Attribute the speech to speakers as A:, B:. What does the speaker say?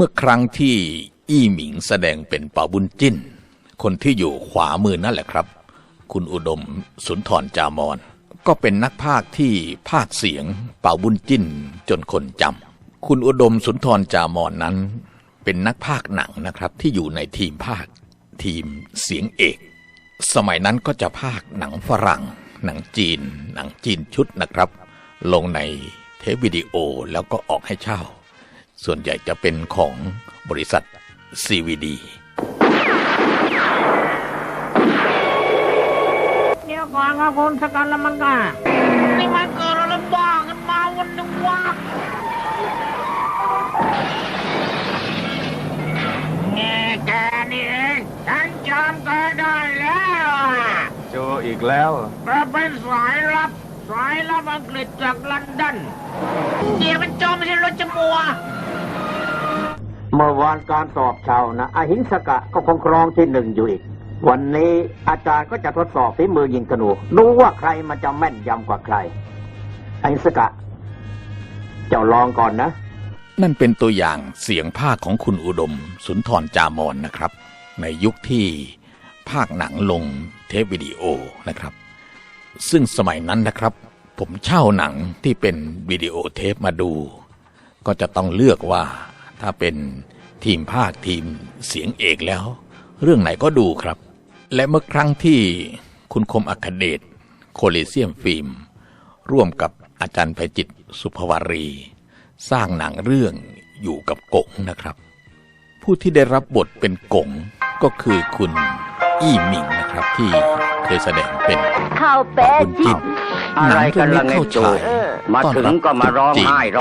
A: เมื่อครั้งที่อี้หมิงแสดงเป็นเป่าบุญจิ้น คนที่อยู่ขวามือนั่นแหละครับ คุณอุดมสุนทรจามอนก็เป็นนักพากย์ที่พากเสียงเป่าบุญจิ้นจนคนจำคุณอุดมสุนทรจามอนนั้น เป็นนักพากย์หนังนะครับที่อยู่ในทีมพากทีมเสียงเอก สมัยนั้นก็จะพากหนังฝรั่ง หนังจีน หนังจีนชุดนะครับ ลงในเทปวิดีโอแล้วก็ออกให้เช่า ส่วนใหญ่จะเป็นของบริษัท CVD
B: เดี๋ยวก่อนครับคุณสกันละมังกานี่มันเกิดอะไรบ้ากันมาวันนึงวะแง่แกนี่เองฉันจำแกได้แล้วอะ
C: เจออีกแล้ว
B: แกเป็นสายลับสายลับอังกฤษจากลอนดอนเดี๋ยวมันโจมไม่ใช่รถจมัว
D: เมื่อวานการสอบชาวนะอหิงสกะก็คงครองที่หนึ่งอยู่อีก วันนี้อาจารย์ก็จะทดสอบฝีมือยิงธนูดูว่าใครมันจะแม่นยำกว่าใครอหิงสกะ เจ้าลองก่อนนะ
A: นั่นเป็นตัวอย่างเสียงภาคของคุณอุดม สุนทรจามอนนะครับ ในยุคที่ภาคหนังลงเทปวิดีโอนะครับ ซึ่งสมัยนั้นนะครับ ผมเช่าหนังที่เป็นวิดีโอเทปมาดู ก็จะต้องเลือกว่าถ้าเป็น ทีมภาคทีมเสียงเอกแล้ว เรื่องไหนก็ดูครับ และเมื่อครั้งที่คุณคมอัคเดชโคลิเซียมฟิล์ม ร่วมกับอาจารย์ไพจิตรสุภวารี สร้างหนังเรื่องอยู่กับกงนะครับ ผู้ที่ได้รับบทเป็นกงก็คือคุณอี้หมิงนะครับที่เคยแสดงเป็น
E: ข้าวแป๊
A: คุณ
E: จิ
A: จิ้น
D: อะไรกันล่ะ
A: ห
D: ไง
A: เข้า
D: จู
A: ฉาย
D: มา
A: ต้อน
D: ถึง
A: รับ
D: ก็มาร้อง
A: ตรุษจีน
D: ไห้